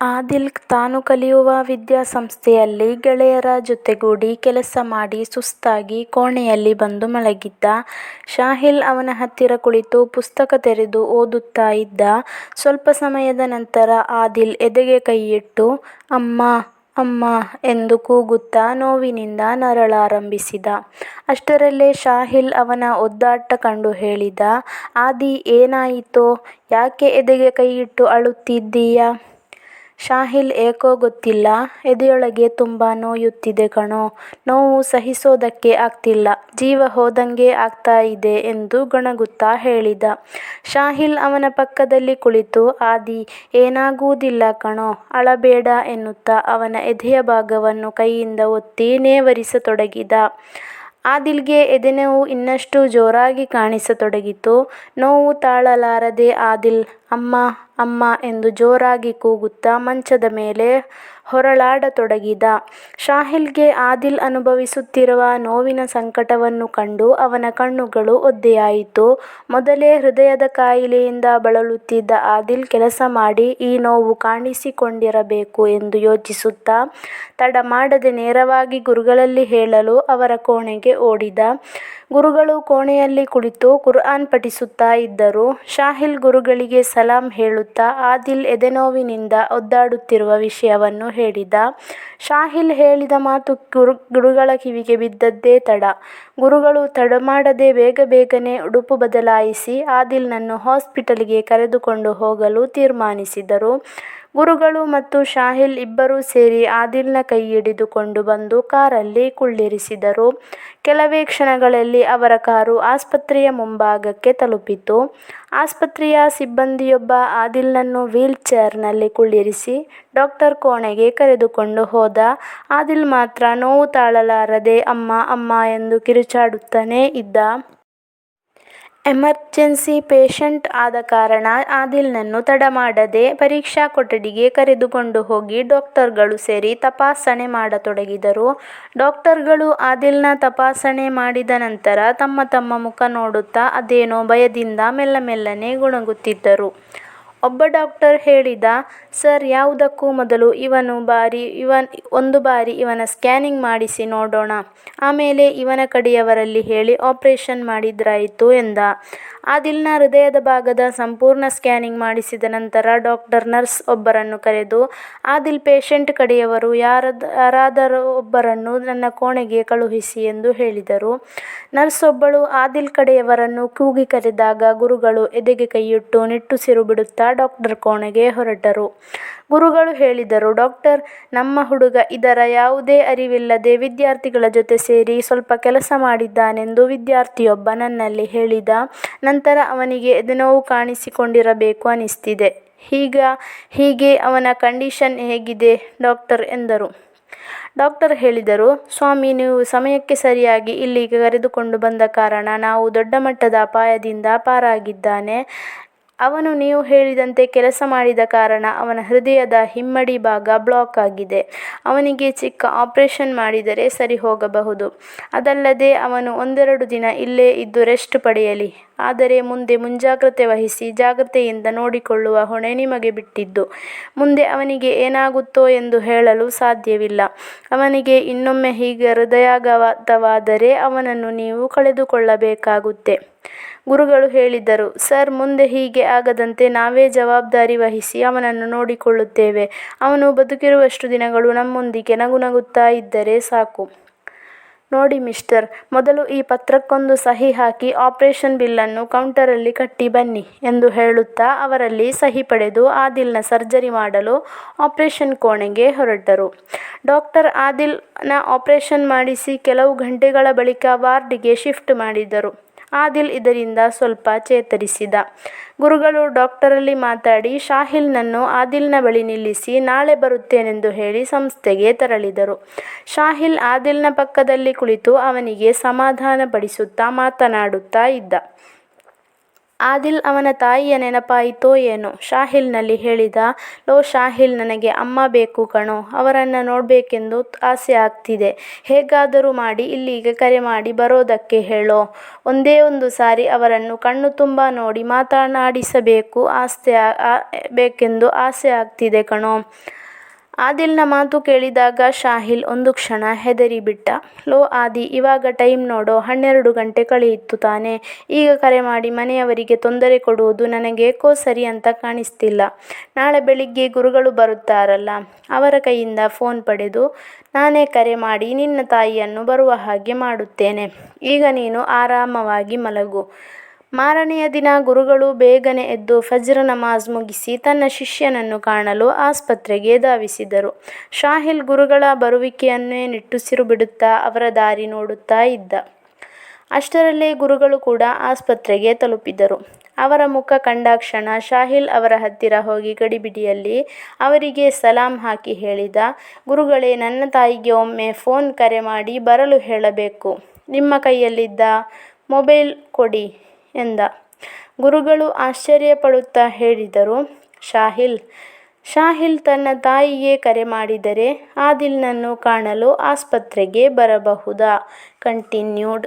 ಆದಿಲ್ ತಾನು ಕಲಿಯುವ ವಿದ್ಯಾಸಂಸ್ಥೆಯಲ್ಲಿ ಗೆಳೆಯರ ಜೊತೆಗೂಡಿ ಕೆಲಸ ಮಾಡಿ ಸುಸ್ತಾಗಿ ಕೋಣೆಯಲ್ಲಿ ಬಂದು ಮಲಗಿದ್ದ. ಶಾಹಿಲ್ ಅವನ ಹತ್ತಿರ ಕುಳಿತು ಪುಸ್ತಕ ತೆರೆದು ಓದುತ್ತಾ ಇದ್ದ. ಸ್ವಲ್ಪ ಸಮಯದ ನಂತರ ಆದಿಲ್ ಎದೆಗೆ ಕೈಯಿಟ್ಟು, ಅಮ್ಮ ಅಮ್ಮ ಎಂದು ಕೂಗುತ್ತಾ ನೋವಿನಿಂದ ನರಳಾರಂಭಿಸಿದ. ಅಷ್ಟರಲ್ಲೇ ಶಾಹಿಲ್ ಅವನ ಒದ್ದಾಟ ಕಂಡು ಹೇಳಿದ, ಆದಿ ಏನಾಯಿತೋ, ಯಾಕೆ ಎದೆಗೆ ಕೈಯಿಟ್ಟು ಅಳುತ್ತಿದ್ದೀಯಾ. ಶಾಹಿಲ್ ಏಕೋ ಗೊತ್ತಿಲ್ಲ, ಎದೆಯೊಳಗೆ ತುಂಬ ನೋಯುತ್ತಿದೆ ಕಣೋ, ನೋವು ಸಹಿಸೋದಕ್ಕೆ ಆಗ್ತಿಲ್ಲ, ಜೀವ ಹೋದಂಗೆ ಆಗ್ತಾ ಇದೆ ಎಂದು ಗೊಣಗುತ್ತಾ ಹೇಳಿದ. ಶಾಹಿಲ್ ಅವನ ಪಕ್ಕದಲ್ಲಿ ಕುಳಿತು, ಆದಿ ಏನಾಗುವುದಿಲ್ಲ ಕಣೋ, ಅಳಬೇಡ ಎನ್ನುತ್ತಾ ಅವನ ಎದೆಯ ಭಾಗವನ್ನು ಕೈಯಿಂದ ಒತ್ತಿ ನೇವರಿಸತೊಡಗಿದ. ಆದಿಲ್ಗೆ ಎದೆನೋವು ಇನ್ನಷ್ಟು ಜೋರಾಗಿ ಕಾಣಿಸತೊಡಗಿತು. ನೋವು ತಾಳಲಾರದೆ ಆದಿಲ್, ಅಮ್ಮ ಅಮ್ಮ ಎಂದು ಜೋರಾಗಿ ಕೂಗುತ್ತಾ ಮಂಚದ ಮೇಲೆ ಹೊರಳಾಡತೊಡಗಿದ. ಶಾಹಿಲ್ಗೆ ಆದಿಲ್ ಅನುಭವಿಸುತ್ತಿರುವ ನೋವಿನ ಸಂಕಟವನ್ನು ಕಂಡು ಅವನ ಕಣ್ಣುಗಳು ಒದ್ದೆಯಾಯಿತು. ಮೊದಲೇ ಹೃದಯದ ಕಾಯಿಲೆಯಿಂದ ಬಳಲುತ್ತಿದ್ದ ಆದಿಲ್ ಕೆಲಸ ಮಾಡಿ ಈ ನೋವು ಕಾಣಿಸಿಕೊಂಡಿರಬೇಕು ಎಂದು ಯೋಚಿಸುತ್ತಾ, ತಡ ಮಾಡದೆ ನೇರವಾಗಿ ಗುರುಗಳಲ್ಲಿ ಹೇಳಲು ಅವರ ಕೋಣೆಗೆ ಓಡಿದ. ಗುರುಗಳು ಕೋಣೆಯಲ್ಲಿ ಕುಳಿತು ಕುರ್ಆನ್ ಪಠಿಸುತ್ತಾ ಇದ್ದರು. ಶಾಹಿಲ್ ಗುರುಗಳಿಗೆ ಸಲಾಂ ಹೇಳುತ್ತಾ ಆದಿಲ್ ಎದೆನೋವಿನಿಂದ ಒದ್ದಾಡುತ್ತಿರುವ ವಿಷಯವನ್ನು. ಶಾಹಿಲ್ ಹೇಳಿದ ಮಾತು ಗುರು ಗುರುಗಳ ಕಿವಿಗೆ ಬಿದ್ದದ್ದೇ ತಡ. ಗುರುಗಳು ತಡಮಾಡದೆ ಬೇಗಬೇಗನೆ ಉಡುಪು ಬದಲಾಯಿಸಿ ಆದಿಲ್ನನ್ನು ಹಾಸ್ಪಿಟಲಿಗೆ ಕರೆದುಕೊಂಡು ಹೋಗಲು ತೀರ್ಮಾನಿಸಿದರು. ಗುರುಗಳು ಮತ್ತು ಶಾಹಿಲ್ ಇಬ್ಬರೂ ಸೇರಿ ಆದಿಲ್ನ ಕೈ ಹಿಡಿದುಕೊಂಡು ಬಂದು ಕಾರಲ್ಲಿ ಕುಳ್ಳಿರಿಸಿದರು. ಕೆಲವೇ ಕ್ಷಣಗಳಲ್ಲಿ ಅವರ ಕಾರು ಆಸ್ಪತ್ರೆಯ ಮುಂಭಾಗಕ್ಕೆ ತಲುಪಿತು. ಆಸ್ಪತ್ರೆಯ ಸಿಬ್ಬಂದಿಯೊಬ್ಬ ಆದಿಲ್ನನ್ನು ವೀಲ್ ಚೇರ್ನಲ್ಲಿ ಕುಳ್ಳಿರಿಸಿ ಡಾಕ್ಟರ್ ಕೋಣೆಗೆ ಕರೆದುಕೊಂಡು ಹೋದ. ಆದಿಲ್ ಮಾತ್ರ ನೋವು ತಾಳಲಾರದೆ, ಅಮ್ಮ ಅಮ್ಮ ಎಂದು ಕಿರುಚಾಡುತ್ತಲೇ ಇದ್ದ. ಎಮರ್ಜೆನ್ಸಿ ಪೇಷಂಟ್ ಆದ ಕಾರಣ ಆದಿಲ್ನನ್ನು ತಡಮಾಡದೆ ಪರೀಕ್ಷಾ ಕೊಠಡಿಗೆ ಕರೆದುಕೊಂಡು ಹೋಗಿ ಡಾಕ್ಟರ್ಗಳು ಸೇರಿ ತಪಾಸಣೆ ಮಾಡತೊಡಗಿದರು. ಡಾಕ್ಟರ್ಗಳು ಆದಿಲ್ನ ತಪಾಸಣೆ ಮಾಡಿದ ನಂತರ ತಮ್ಮ ತಮ್ಮ ಮುಖ ನೋಡುತ್ತಾ ಅದೇನೋ ಭಯದಿಂದ ಮೆಲ್ಲಮೆಲ್ಲನೆ ಗೊಣಗುತ್ತಿದ್ದರು. ಒಬ್ಬ ಡಾಕ್ಟರ್ ಹೇಳಿದ, ಸರ್ ಯಾವುದಕ್ಕೂ ಮೊದಲು ಇವನು ಬಾರಿ ಇವನ್ ಒಂದು ಬಾರಿ ಇವನ ಸ್ಕ್ಯಾನಿಂಗ್ ಮಾಡಿಸಿ ನೋಡೋಣ, ಆಮೇಲೆ ಇವನ ಕಡೆಯವರಲ್ಲಿ ಹೇಳಿ ಆಪ್ರೇಷನ್ ಮಾಡಿದ್ರಾಯಿತು ಎಂದ. ಆದಿಲ್ನ ಹೃದಯದ ಭಾಗದ ಸಂಪೂರ್ಣ ಸ್ಕ್ಯಾನಿಂಗ್ ಮಾಡಿಸಿದ ನಂತರ ಡಾಕ್ಟರ್ ನರ್ಸ್ ಒಬ್ಬರನ್ನು ಕರೆದು, ಆದಿಲ್ ಪೇಷಂಟ್ ಕಡೆಯವರು ಯಾರಾದರೂ ಒಬ್ಬರನ್ನು ನನ್ನ ಕೋಣೆಗೆ ಕಳುಹಿಸಿ ಎಂದು ಹೇಳಿದರು. ನರ್ಸ್ ಒಬ್ಬಳು ಆದಿಲ್ ಕಡೆಯವರನ್ನು ಕೂಗಿ ಕರೆದಾಗ ಗುರುಗಳು ಎದೆಗೆ ಕೈಯಿಟ್ಟು ನಿಟ್ಟುಸಿರು ಬಿಡುತ್ತಾ ಡಾಕ್ಟರ್ ಕೋಣೆಗೆ ಹೊರಟರು. ಗುರುಗಳು ಹೇಳಿದರು, ಡಾಕ್ಟರ್, ನಮ್ಮ ಹುಡುಗ ಇದರ ಯಾವುದೇ ಅರಿವಿಲ್ಲದೆ ವಿದ್ಯಾರ್ಥಿಗಳ ಜೊತೆ ಸೇರಿ ಸ್ವಲ್ಪ ಕೆಲಸ ಮಾಡಿದ್ದಾನೆಂದು ವಿದ್ಯಾರ್ಥಿಯೊಬ್ಬ ನನ್ನಲ್ಲಿ ಹೇಳಿದ. ನಂತರ ಅವನಿಗೆ ಎದೆನೋವು ಕಾಣಿಸಿಕೊಂಡಿರಬೇಕು ಅನಿಸ್ತಿದೆ. ಈಗ ಹೀಗೆ ಅವನ ಕಂಡೀಷನ್ ಹೇಗಿದೆ ಡಾಕ್ಟರ್ ಎಂದರು. ಡಾಕ್ಟರ್ ಹೇಳಿದರು, ಸ್ವಾಮಿ ನೀವು ಸಮಯಕ್ಕೆ ಸರಿಯಾಗಿ ಇಲ್ಲಿಗೆ ಕರೆದುಕೊಂಡು ಬಂದ ಕಾರಣ ನಾವು ದೊಡ್ಡ ಮಟ್ಟದ ಅಪಾಯದಿಂದ ಪಾರಾಗಿದ್ದಾನೆ. ಅವನು ನೀವು ಹೇಳಿದಂತೆ ಕೆಲಸ ಮಾಡಿದ ಕಾರಣ ಅವನ ಹೃದಯದ ಹಿಮ್ಮಡಿ ಭಾಗ ಬ್ಲಾಕ್ ಆಗಿದೆ. ಅವನಿಗೆ ಚಿಕ್ಕ ಆಪರೇಷನ್ ಮಾಡಿದರೆ ಸರಿ ಹೋಗಬಹುದು. ಅದಲ್ಲದೆ ಅವನು ಒಂದೆರಡು ದಿನ ಇಲ್ಲೇ ಇದ್ದು ರೆಸ್ಟ್ ಪಡೆಯಲಿ. ಆದರೆ ಮುಂದೆ ಮುಂಜಾಗ್ರತೆ ವಹಿಸಿ ಜಾಗ್ರತೆಯಿಂದ ನೋಡಿಕೊಳ್ಳುವ ಹೊಣೆ ನಿಮಗೆ ಬಿಟ್ಟಿದ್ದು. ಮುಂದೆ ಅವನಿಗೆ ಏನಾಗುತ್ತೋ ಎಂದು ಹೇಳಲು ಸಾಧ್ಯವಿಲ್ಲ. ಅವನಿಗೆ ಇನ್ನೊಮ್ಮೆ ಹೀಗೆ ಹೃದಯಾಘಾತವಾದರೆ ಅವನನ್ನು ನೀವು ಕಳೆದುಕೊಳ್ಳಬೇಕಾಗುತ್ತೆ. ಗುರುಗಳು ಹೇಳಿದರು, ಸರ್ ಮುಂದೆ ಹೀಗೆ ಆಗದಂತೆ ನಾವೇ ಜವಾಬ್ದಾರಿ ವಹಿಸಿ ಅವನನ್ನು ನೋಡಿಕೊಳ್ಳುತ್ತೇವೆ. ಅವನು ಬದುಕಿರುವಷ್ಟು ದಿನಗಳು ನಮ್ಮೊಂದಿಗೆ ನಗುನಗುತ್ತಾ ಇದ್ದರೆ ಸಾಕು. ನೋಡಿ ಮಿಸ್ಟರ್, ಮೊದಲು ಈ ಪತ್ರಕ್ಕೊಂದು ಸಹಿ ಹಾಕಿ ಆಪರೇಷನ್ ಬಿಲ್ಲನ್ನು ಕೌಂಟರಲ್ಲಿ ಕಟ್ಟಿ ಬನ್ನಿ ಎಂದು ಹೇಳುತ್ತಾ ಅವರಲ್ಲಿ ಸಹಿ ಪಡೆದು ಆದಿಲ್ನ ಸರ್ಜರಿ ಮಾಡಲು ಆಪರೇಷನ್ ಕೋಣೆಗೆ ಹೊರಟರು. ಡಾಕ್ಟರ್ ಆದಿಲ್ನ ಆಪರೇಷನ್ ಮಾಡಿಸಿ ಕೆಲವು ಗಂಟೆಗಳ ಬಳಿಕ ವಾರ್ಡಿಗೆ ಶಿಫ್ಟ್ ಮಾಡಿದರು. ಆದಿಲ್ ಇದರಿಂದ ಸ್ವಲ್ಪ ಚೇತರಿಸಿದ. ಗುರುಗಳು ಡಾಕ್ಟರಲ್ಲಿ ಮಾತಾಡಿ, ಶಾಹಿಲ್ನನ್ನು ಆದಿಲ್ನ ಬಳಿ ನಿಲ್ಲಿಸಿ ನಾಳೆ ಬರುತ್ತೇನೆಂದು ಹೇಳಿ ಸಂಸ್ಥೆಗೆ ತೆರಳಿದರು. ಶಾಹಿಲ್ ಆದಿಲ್ನ ಪಕ್ಕದಲ್ಲಿ ಕುಳಿತು ಅವನಿಗೆ ಸಮಾಧಾನಪಡಿಸುತ್ತಾ ಮಾತನಾಡುತ್ತಾ ಇದ್ದ. ಆದಿಲ್ ಅವನ ತಾಯಿಯ ನೆನಪಾಯಿತೋ ಏನೋ? ಶಾಹಿಲ್ನಲ್ಲಿ ಹೇಳಿದ, ಲೋ ಶಾಹಿಲ್, ನನಗೆ ಅಮ್ಮ ಬೇಕು ಕಣೋ, ಅವರನ್ನು ನೋಡಬೇಕೆಂದು ಆಸೆ ಆಗ್ತಿದೆ. ಹೇಗಾದರೂ ಮಾಡಿ, ಇಲ್ಲಿಗೆ ಕರೆ ಮಾಡಿ ಬರೋದಕ್ಕೆ ಹೇಳೋ. ಒಂದೇ ಒಂದು ಸಾರಿ ಅವರನ್ನು ಕಣ್ಣು ತುಂಬ ನೋಡಿ ಮಾತನಾಡಿಸಬೇಕು, ಆಸ್ತೆ ಬೇಕೆಂದು ಆಸೆ ಆಗ್ತಿದೆ ಕಣೋ. ಆದಿಲ್ನ ಮಾತು ಕೇಳಿದಾಗ ಶಾಹಿಲ್ ಒಂದು ಕ್ಷಣ ಹೆದರಿಬಿಟ್ಟ ಲೋ ಆದಿ, ಇವಾಗ ಟೈಮ್ ನೋಡೋ, ಹನ್ನೆರಡು ಗಂಟೆ ಕಳೆಯಿತು ತಾನೆ. ಈಗ ಕರೆ ಮಾಡಿ ಮನೆಯವರಿಗೆ ತೊಂದರೆ ಕೊಡುವುದು ನನಗೇಕೋ ಸರಿ ಅಂತ ಕಾಣಿಸ್ತಿಲ್ಲ. ನಾಳೆ ಬೆಳಿಗ್ಗೆ ಗುರುಗಳು ಬರುತ್ತಾರಲ್ಲ, ಅವರ ಕೈಯಿಂದ ಫೋನ್ ಪಡೆದು, ನಾನೇ ಕರೆ ಮಾಡಿ ನಿನ್ನ ತಾಯಿಯನ್ನು ಬರುವ ಹಾಗೆ ಮಾಡುತ್ತೇನೆ. ಈಗ ನೀನು ಆರಾಮವಾಗಿ ಮಲಗು. ಮಾರನೆಯ ದಿನ ಗುರುಗಳು ಬೇಗನೆ ಎದ್ದು ಫಜ್ರ್ ನಮಾಜ್ ಮುಗಿಸಿ ತನ್ನ ಶಿಷ್ಯನನ್ನು ಕಾಣಲು ಆಸ್ಪತ್ರೆಗೆ ಧಾವಿಸಿದರು. ಶಾಹಿಲ್ ಗುರುಗಳ ಬರುವಿಕೆಯನ್ನೇ ನಿಟ್ಟುಸಿರು ಬಿಡುತ್ತಾ ಅವರ ದಾರಿ ನೋಡುತ್ತಾ ಇದ್ದ. ಅಷ್ಟರಲ್ಲೇ ಗುರುಗಳು ಕೂಡ ಆಸ್ಪತ್ರೆಗೆ ತಲುಪಿದರು. ಅವರ ಮುಖ ಕಂಡಾಕ್ಷಣ ಶಾಹಿಲ್ ಅವರ ಹತ್ತಿರ ಹೋಗಿ ಗಡಿಬಿಡಿಯಲ್ಲಿ ಅವರಿಗೆ ಸಲಾಂ ಹಾಕಿ ಹೇಳಿದ, ಗುರುಗಳೇ ನನ್ನ ತಾಯಿಗೆ ಒಮ್ಮೆ ಫೋನ್ ಕರೆ ಮಾಡಿ ಬರಲು ಹೇಳಬೇಕು. ನಿಮ್ಮ ಕೈಯಲ್ಲಿದ್ದ ಮೊಬೈಲ್ ಕೊಡಿ ಎಂದ. ಗುರುಗಳು ಆಶ್ಚರ್ಯಪಡುತ್ತಾ ಹೇಳಿದರು, ಶಾಹಿಲ್, ಶಾಹಿಲ್ ತನ್ನ ತಾಯಿಗೆ ಕರೆ ಮಾಡಿದರೆ ಆದಿಲ್ನನ್ನು ಕಾಣಲು ಆಸ್ಪತ್ರೆಗೆ ಬರಬಹುದಾ? ಕಂಟಿನ್ಯೂಡ್